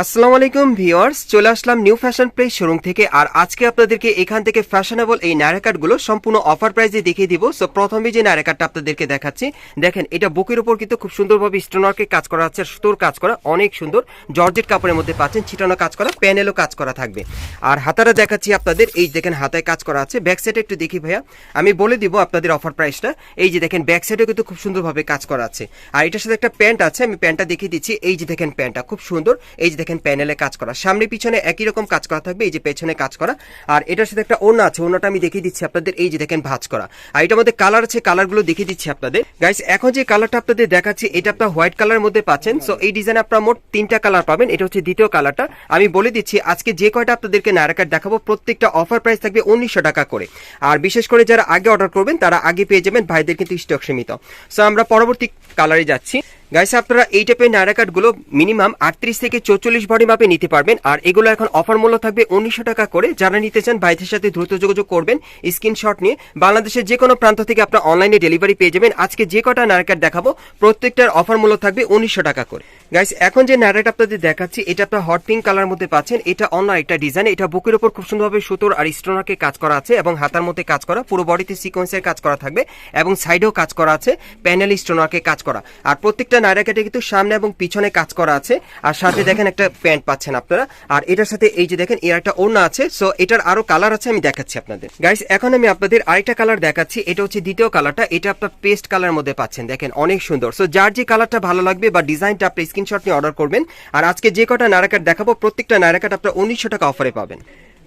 আসসালামু আলাইকুম ভিউয়ার্স, চলে আসলাম নিউ ফ্যাশন প্লেস শোরুম থেকে, আর আজকে আপনাদেরকে এখান থেকে ফ্যাশনেবল এই নায়রাকাটগুলো সম্পূর্ণ অফার প্রাইসে দেখিয়ে দিব। সো প্রথমে যে নায়রাকাটটা আপনাদেরকে দেখাচ্ছি, দেখেন, এটা বুকের উপর কিন্তু খুব সুন্দরভাবে স্টোনওয়ার্কে কাজ করা আছে, সুতোর কাজ করা, অনেক সুন্দর। জর্জেট কাপড়ের মধ্যে পাচ্ছেন, ছিটানো কাজ করা, প্যানেলও কাজ করা থাকবে। আর হাতাটা দেখাচ্ছি আপনাদের, এই দেখেন, হাতায় কাজ করা আছে। ব্যাক সাইডে একটু দেখি ভাইয়া, আমি বলে দিব আপনাদের অফার প্রাইসটা এই যে দেখেন ব্যাক সাইডেও কিন্তু খুব সুন্দরভাবে কাজ করা আছে। আর এটার সাথে একটা প্যান্ট আছে, আমি প্যান্টটা দেখিয়ে দিচ্ছি। এই যে দেখেন, প্যান্টটা খুব সুন্দর। এই যে দেখেন প্যানেলে কাজ করা। সামনে পিছনে একই রকম কাজ করা থাকবে, এই যে পেছনে কাজ করা। আর এটার সাথে একটা ওড়না আছে, ওড়নাটা আমি দেখিয়ে দিচ্ছি আপনাদের। এই যে দেখেন ভাজ করা। আর এটার মধ্যে কালার আছে, কালারগুলো দেখিয়ে দিচ্ছি আপনাদের। গাইস এখন যে কালারটা আপনাদের দেখাচ্ছি, এটা আপনার হোয়াইট কালারের মধ্যে পাচ্ছেন। সো এই ডিজাইনে আপনার মোট তিনটা কালার পাবেন। এটা হচ্ছে দ্বিতীয় কালারটা। আমি বলে দিচ্ছি, আজকে যে কয়টা আপনাদেরকে নারাকার দেখাবো, প্রত্যেকটা অফার প্রাইস থাকবে উনিশশো টাকা করে। আর বিশেষ করে যারা আগে অর্ডার করবেন, তারা আগে পেয়ে যাবেন, ভাইদের কিন্তু স্টক সীমিত। সো আমরা পরবর্তী কালারে যাচ্ছি। গাইস আপনারা এই টাইপের নায়রা কার্ডগুলো মিনিমাম আটত্রিশ থেকে চৌচল্লিশ বডি মাপে নিতে পারবেন। আর এগুলো এখন অফার মূল্য থাকবে উনিশশো টাকা করে। যারা নিতে চান, ভাইদের সাথে দ্রুত যোগাযোগ করবেন। স্ক্রিনশট নিয়ে বাংলাদেশের যে কোনো প্রান্ত থেকে আপনার অনলাইনে ডেলিভারি পেয়ে যাবেন। আজকে যে কটা নায়রা কার্ড দেখাবো, প্রত্যেকটার অফার মূল্য থাকবে উনিশশো টাকা করে। গাইস এখন যে নায়রাটা আপনাদের দেখাচ্ছি, এটা আপনার হট পিঙ্ক কালার মধ্যে পাচ্ছেন। এটা অন্য একটা ডিজাইন এটা বুকের উপর খুব সুন্দরভাবে সুতোর আর স্টোনারকে কাজ করা আছে এবং হাতার মধ্যে কাজ করা। পুরো বডিতে সিকোয়েন্সের কাজ করা থাকবে এবং সাইডেও কাজ করা আছে। প্যানেল স্টোনারকে কাজ করা। আর প্রত্যেকটা নায়রা কাটে কিন্তু সামনে এবং পিছনে কাজ করা আছে। আর সাথে দেখেন একটা প্যান্ট পাচ্ছেন আপনারা। আর এটার সাথে এই যে দেখেন, এর একটা ওড়না আছে। সো এটার আরও কালার আছে, আমি দেখাচ্ছি আপনাদের। গাইস এখন আমি আপনাদের আরেকটা কালার দেখাচ্ছি। এটা হচ্ছে দ্বিতীয় কালারটা এটা আপনার পেস্ট কালার মধ্যে পাচ্ছেন। দেখেন, অনেক সুন্দর। সো যার যে কালারটা ভালো লাগবে বা ডিজাইনটা আপনি স্ক্রিনশট নিয়ে অর্ডার করবেন। আর আজকে যে কটা নারাকাট দেখাবো, প্রত্যেকটা নারাকাট আপনার উনিশশো টাকা অফারে পাবেন।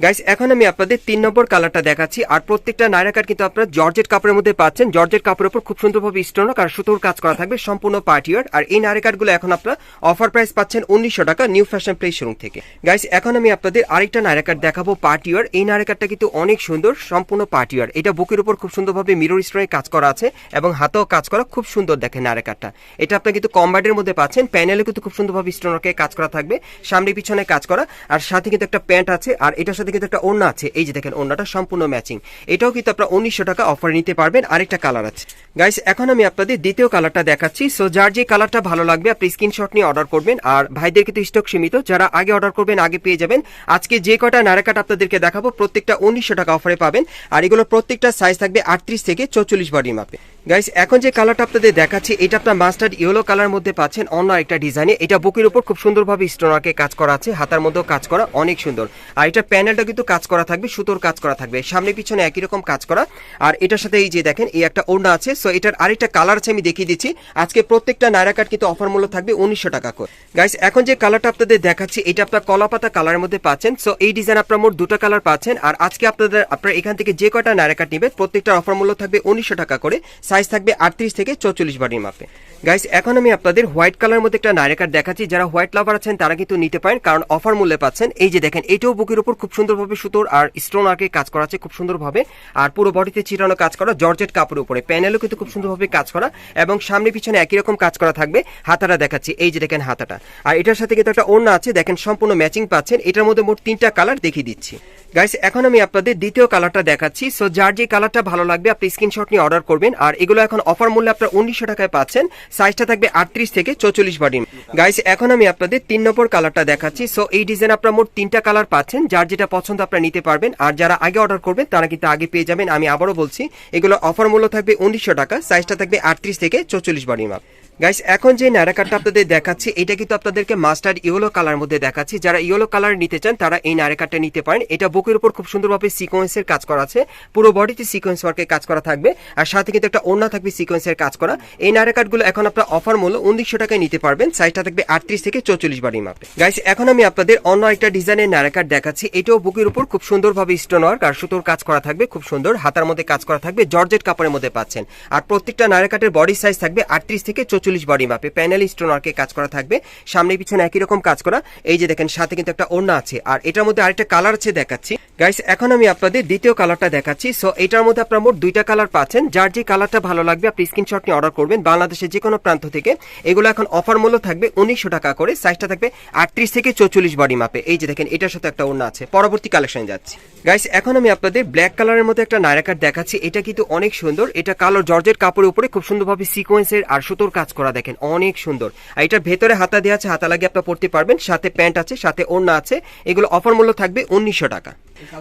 গাইস এখন আমি আপনাদের তিন নম্বর কালারটা দেখাচ্ছি। আর প্রত্যেকটা নায়রাকার কিন্তু আপনারা জর্জেট কাপড়ের মধ্যে পাচ্ছেন। জর্জেট কাপড়ের উপর খুব সুন্দরভাবে স্টোনক আর সুতোর কাজ করা থাকবে, সম্পূর্ণ পার্টিয়ার আর এই নায়রাকারগুলো এখন আপনারা অফার প্রাইস পাচ্ছেন উনিশশো টাকা নিউ ফ্যাশন প্লেস শোরুম থেকে। গাইস এখন আমি আপনাদের আরেকটা নায়রাকার দেখাবো পার্টিয়ার এই নায়রাকারটা কিন্তু অনেক সুন্দর, সম্পূর্ণ পার্টিওয়ার এটা বুকের উপর খুব সুন্দরভাবে মিরর স্টোনে কাজ করা আছে এবং হাতেও কাজ করা খুব সুন্দর দেখেন নায়রাকারটা এটা আপনার কিন্তু কম্বাইডের মধ্যে পাচ্ছেন। প্যানেলে কিন্তু খুব সুন্দরভাবে স্টোনকে কাজ করা থাকবে। সামনে পিছনে কাজ করা। আর সাথে কিন্তু একটা প্যান্ট আছে। আর এটার সাথে কিন্তু একটা ওড়না আছে। এই যে দেখেন, ওড়নাটা সম্পূর্ণ ম্যাচিং এটাও কিন্তু আপনারা উনিশশো টাকা অফার নিতে পারবেন। আরেকটা কালার আছে। গাইস এখন আমি আপনাদের দ্বিতীয় কালারটা দেখাচ্ছি। সো যার যে কালারটা ভালো লাগবে, আপনি স্ক্রিনশট নিয়ে অর্ডার করবেন। আর ভাইদের কিন্তু স্টক সীমিত। যারা আগে অর্ডার করবেন, আগে পেয়ে যাবেন। আজকে যে কটা নারাকাট আপনাদেরকে দেখাবো, প্রত্যেকটা উনিশশো টাকা অফারে পাবেন। আর এগুলো প্রত্যেকটা সাইজ থাকবে আটত্রিশ থেকে চৌচল্লিশ বডি মাপে গাইস এখন যে কালারটা আপনাদের দেখাচ্ছি, এটা আপনার মাস্টার্ড ইয়েলো কালার মধ্যে পাচ্ছেন, অন্য একটা ডিজাইনে এটা বুকের উপর খুব সুন্দরভাবে স্টোনারকে কাজ করা আছে, হাতার মধ্যেও কাজ করা, অনেক সুন্দর। আর এটা প্যানেলটা কিন্তু কাজ করা থাকবে, সুতোর কাজ করা থাকবে। সামনে পিছনে একই রকম কাজ করা। আর এটার সাথে এই যে দেখেন, এই একটা ওড়না আছে। সো এটার আরেকটা কালার আছে, আমি দেখিয়ে দিচ্ছি। আজকে প্রত্যেকটা নায়রা কাট কিন্তু অফার মূল্য থাকবে উনিশশো টাকা করে। গাইস এখন যে কালারটা আপনাদের দেখাচ্ছি, এটা আপনার কলাপাতা কালারের মধ্যে পাচ্ছেন। সো এই ডিজাইন আপনার মোট দুটো কালার পাচ্ছেন। আর আজকে আপনাদের, আপনার এখান থেকে যে কয়টা নায়রা কাট নেবেন প্রত্যেকটা অফার মূল্য থাকবে উনিশশো টাকা করে। সাইজ থাকবে আটত্রিশ থেকে চৌচল্লিশ বাড়ির মাপে গাইস এখন আমি আপনাদের হোয়াইট কালার মধ্যে একটা নায়রা কাট দেখাচ্ছি। যারা হোয়াইট লাভার আছেন, তারা কিন্তু নিতে পারেন, কারণ অফার মূল্যে পাচ্ছেন। এই যে দেখেন এটাও বুকের উপর খুব সুন্দরভাবে সুতোর আর স্টোন আর্কে কাজ করা আছে, খুব সুন্দরভাবে। আর পুরো বডিতে চিরানো কাজ করা, জর্জেট কাপড়ের উপরে। প্যানেলও কিন্তু খুব সুন্দরভাবে কাজ করা এবং সামনে পিছনে একই রকম কাজ করা থাকবে, হাতাটা দেখাচ্ছি। এই যে দেখেন হাতাটা। আর এটার সাথে কিন্তু একটা ওড়না আছে, দেখেন সম্পূর্ণ ম্যাচিং পাচ্ছেন। এটার মধ্যে মোট তিনটা কালার দেখিয়ে দিচ্ছি। গাইস এখন আমি আপনাদের দ্বিতীয় কালারটা দেখাচ্ছি। সো যার যে কালারটা ভালো লাগবে, আপনি স্ক্রিনশট নিয়ে অর্ডার করবেন। আর এগুলো এখন অফার মূল্যে আপনার উনিশশো টাকায় পাচ্ছেন। সাইজটা থাকবে আটত্রিশ থেকে চৌচল্লিশ বডি গাইস এখন আমি আপনাদের তিন নম্বর কালারটা দেখাচ্ছি। সো এই ডিজাইন আপনার মোট তিনটা কালার পাচ্ছেন। যার যেটা পছন্দ আপনারা নিতে পারবেন। আর যারা আগে অর্ডার করবেন, তারা কিন্তু আগে পেয়ে যাবেন। আমি আবারও বলছি, এগুলো অফার মূল্য থাকবে উনিশশো টাকা। সাইজটা থাকবে আটত্রিশ থেকে চৌচল্লিশ বডি মাপ। গাইস এখন যে নারাকারটা আপনাদের দেখাচ্ছি, এটা কিন্তু আপনাদেরকে মাস্টার্ড ইয়েলো কালার মধ্যে দেখাচ্ছি। যারা ইয়েলো কালার নিতে চান, তারা এই নারাকারটা নিতে পারেন। এটা বুকের উপর খুব সুন্দরভাবে সিকোয়েন্সের কাজ করা আছে। পুরো বডিতে সিকোয়েন্স ওয়ার্কের কাজ করা থাকবে। আর সাথে কিন্তু একটা ওড়না থাকবে সিকোয়েন্সের কাজ করা। এই নারাকারগুলো এখন আপনার অফার মূল্য উনিশশো টাকায় নিতে পারবেন। সাইজটা থাকবে আটত্রিশ থেকে চৌচল্লিশ বাড়ি মাপে গাইস এখন আমি আপনাদের অন্য একটা ডিজাইনের নারাকার দেখাচ্ছি। এটাও বুকের উপর খুব সুন্দরভাবে স্টোন ওয়ার্ক আর সুতোর কাজ করা থাকবে। খুব সুন্দর। হাতার মধ্যে কাজ করা থাকবে। জর্জেট কাপড়ের মধ্যে পাচ্ছেন। আর প্রত্যেকটা নারাকাটের বডি সাইজ থাকবে আটত্রিশ থেকে চৌচল্লিশ বডি মাপে প্যানেল স্টোনারকে কাজ করা থাকবে, সামনে পিছনে একই রকম কাজ করা। এই যে দেখেন, সাথে কিন্তু একটা ওড়না আছে। আর এটার মধ্যে আরেকটা কালার আছে দেখাচ্ছি। গাইস এখন আমি আপনাদের দ্বিতীয় কালারটা দেখাচ্ছি। সো এটার মধ্যে আপনারা মোট দুইটা কালার পাচ্ছেন। যার যে কালারটা ভালো লাগবে, আপনি স্ক্রিনশট নিয়ে অর্ডার করবেন। বাংলাদেশের যে কোনো প্রান্ত থেকে। এগুলো এখন অফার মূল্য থাকবে উনিশশো টাকা করে। সাইজটা থাকবে আটত্রিশ থেকে চৌচল্লিশ বডি মাপে এই যে দেখেন, এটার সাথে একটা ওড়না আছে। পরবর্তী কালেকশন যাচ্ছি। গাইস এখন আমি আপনাদের ব্ল্যাক কালারের মধ্যে একটা নায়রা কাট দেখাচ্ছি। এটা কিন্তু অনেক সুন্দর। এটা কালো জর্জের কাপড়ের উপরে খুব সুন্দরভাবে সিকোয়েন্সের আর সুতোর কাজ করা দেখেন, অনেক সুন্দর। আর এটার ভেতরে হাতা দেওয়া আছে, হাতা লাগিয়ে আপনি পড়তে পারবেন, সাথে প্যান্ট আছে, সাথে ওড়না আছে, এগুলো অফার মূল্য থাকবে উনিশশো টাকা।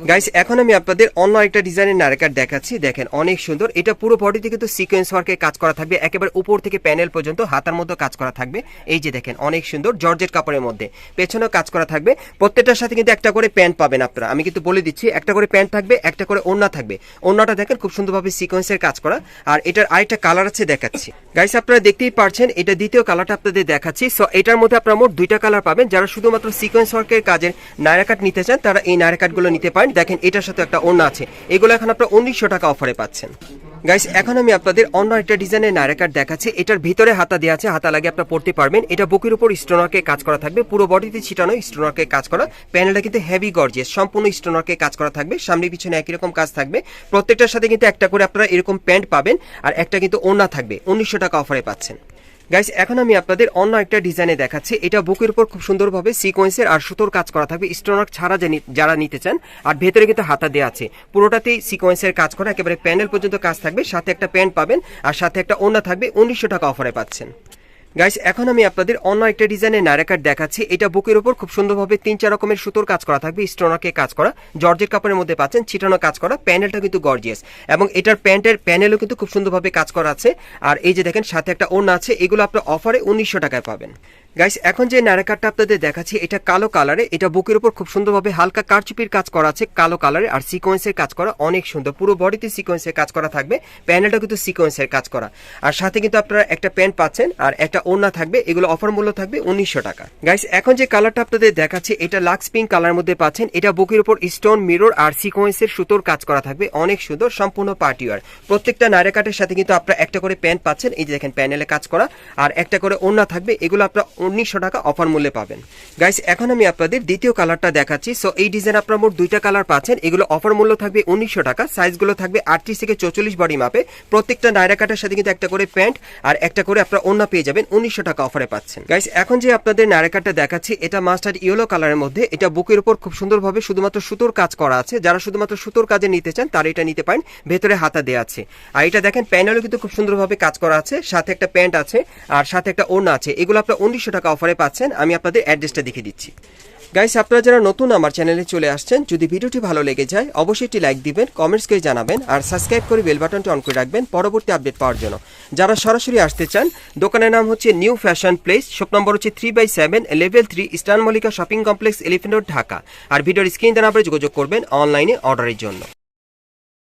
গাইস এখন আমি আপনাদের অন্য একটা ডিজাইনের নারেকার দেখাচ্ছি। দেখেন, অনেক সুন্দর। এটা পুরো বডিতে কিন্তু সিকোয়েন্স ওয়ার্কের কাজ করা থাকবে। একেবারে উপর থেকে প্যানেল পর্যন্ত হাতার মধ্যে কাজ করা থাকবে। এই যে দেখেন, অনেক সুন্দর জর্জেট কাপড়ের মধ্যে। পেছনেও কাজ করা থাকবে। প্রত্যেকটার সাথে কিন্তু একটা করে প্যান্ট পাবেন আপনারা। আমি কিন্তু বলে দিচ্ছি, একটা করে প্যান্ট থাকবে, একটা করে ওড়না থাকবে। ওড়নাটা দেখেন, খুব সুন্দরভাবে সিকোয়েন্সের কাজ করা। আর এটার আরেকটা কালার আছে দেখাচ্ছি। গাইস আপনারা দেখতেই পারছেন, এটা দ্বিতীয় কালারটা আপনাদের দেখাচ্ছি। সো এটার মধ্যে আপনারা মোট দুইটা কালার পাবেন। যারা শুধুমাত্র সিকোয়েন্স ওয়ার্কের কাজের নায়রা কাট নিতে চান, তারা এই নায়রা কাটগুলো নিতে পারেন। দেখেন, এটার সাথে একটা ওড়না আছে। এগুলো এখন আপনারা উনিশশো টাকা অফারে পাচ্ছেন। গাইস এখন আমি আপনাদের অন্য একটা ডিজাইনের নায়রা কাট দেখাচ্ছি। এটার ভিতরে হাতা দেওয়া আছে। হাতা লাগে আপনারা পড়তে পারবেন। এটা বুকের উপর স্টোনারকে কাজ করা থাকবে। পুরো বডিতে ছিটানো স্টোনারকে কাজ করা। প্যানেলটা কিন্তু হেভি গর্জিয়াস সম্পূর্ণ স্টোনারকে কাজ করা থাকবে। সামনে পিছনে একই রকম কাজ থাকবে। প্রত্যেকটার সাথে কিন্তু একটা করে আপনারা এরকম প্যান্ট পাবেন। আর একটা কিন্তু ওড়না থাকবে। উনিশশো টাকা অফারে পাচ্ছেন। গাইস এখন আমি আপনাদের অন্য একটা ডিজাইনে দেখাচ্ছি। এটা বুকের উপর খুব সুন্দরভাবে সিকোয়েন্সের আর সুতোর কাজ করা থাকবে। স্টোনার ছাড়া যারা নিতে চান, আর ভেতরে কিন্তু হাতা দেওয়া আছে। পুরোটাতেই সিকোয়েন্সের কাজ করা, একেবারে প্যানেল পর্যন্ত কাজ থাকবে। সাথে একটা প্যান্ট পাবেন, আর সাথে একটা ওড়না থাকবে। উনিশশো টাকা অফারে পাচ্ছেন। গাইস এখন আমি আপনাদের অন্য একটা ডিজাইনের নারাকার দেখাচ্ছি। এটা বুকের উপর খুব সুন্দরভাবে তিন চার রকমের সুতোর কাজ করা থাকবে। স্টোনাকে কাজ করা, জর্জের কাপড়ের মধ্যে পাচ্ছেন ছিটানো কাজ করা প্যানেলটা কিন্তু গর্জিয়াস এবং এটার প্যান্টের প্যানেলও কিন্তু খুব সুন্দরভাবে কাজ করা আছে। আর এই যে দেখেন, সাথে একটা ওড়না আছে, এগুলো আপনার অফারে উনিশশো টাকায় পাবেন। গাইস এখন যে নারাকারটা আপনাদের দেখাচ্ছি, এটা কালো কালারে এটা বুকের উপর খুব সুন্দরভাবে হালকা কারচুপির কাজ করা আছে, কালো কালারে আর সিকোয়েন্সের কাজ করা অনেক সুন্দর। পুরো বডিতে সিকোয়েন্সের কাজ করা থাকবে। প্যানেলটা কিন্তু সিকোয়েন্সের কাজ করা। আর সাথে কিন্তু আপনারা একটা প্যান্ট পাচ্ছেন, আর একটা ওড়না থাকবে। এগুলো অফার মূল্য থাকবে উনিশশো টাকা। গাইস এখন যে কালারটা আপনাদের দেখাচ্ছি, এটা লাক্স পিঙ্ক কালার মধ্যে পাচ্ছেন। এটা বুকের উপর স্টোন মিরর আর সিকোয়েন্সের সুতোর কাজ করা থাকবে। অনেক সুন্দর, সম্পূর্ণ পার্টিওয়ার প্রত্যেকটা নায়রাকাটের সাথে কিন্তু আপনারা একটা করে প্যান্ট পাচ্ছেন। এই যে দেখেন প্যানেলে কাজ করা। আর একটা করে ওড়না থাকবে। এগুলো আপনারা উনিশশো টাকা অফার মূল্যে পাবেন। গাইস এখন আমি আপনাদের দ্বিতীয় কালারটা দেখাচ্ছি। সো এই ডিজাইন আপনার মোট দুইটা কালার পাচ্ছেন। এগুলো অফার মূল্য থাকবে উনিশশো টাকা সাইজগুলো থাকবে আটত্রিশ থেকে চৌচল্লিশ বডি মাপে প্রত্যেকটা নায়রা কাটার সাথে কিন্তু একটা করে প্যান্ট আর একটা করে আপনারা ওড়না পেয়ে যাবেন উনিশশো টাকা অফারে পাচ্ছেন। গাইস এখন যে আপনাদের নায়রা কাটটা দেখাচ্ছি, এটা মাস্টার্ড ইয়েলো কালারের মধ্যে। এটা বুকের উপর খুব সুন্দরভাবে শুধুমাত্র সুতোর কাজ করা আছে। যারা শুধুমাত্র সুতোর কাজে নিতে চান, তারা এটা নিতে পারেন। ভেতরে হাতা দেওয়া আছে। আর এটা দেখেন প্যানেলও কিন্তু খুব সুন্দরভাবে কাজ করা আছে। সাথে একটা প্যান্ট আছে আর সাথে একটা ওড়না আছে। এগুলো আপনার উনিশশো টাকা অফারে পাচ্ছেন, আমি আপনাদের অ্যাড্রেসটা দেখিয়ে দিচ্ছি। গাইস আপনারা যারা নতুন আমার চ্যানেলে চলে আসছেন, যদি ভিডিওটি ভালো লেগে যায়, অবশ্যই একটি লাইক দিবেন কমেন্টস করে জানাবেন, আর সাবস্ক্রাইব করে বেল বাটনটি অন করে রাখবেন পরবর্তী আপডেট পাওয়ার জন্য। যারা সরাসরি আসতে চান, দোকানের নাম হচ্ছে new fashion place shop number হচ্ছে three by seven level three eastern Mallika shopping complex elephant road Dhaka আর ভিডিওর স্ক্রিন দেওয়া যোগাযোগ করবেন অনলাইনে অর্ডারের জন্য।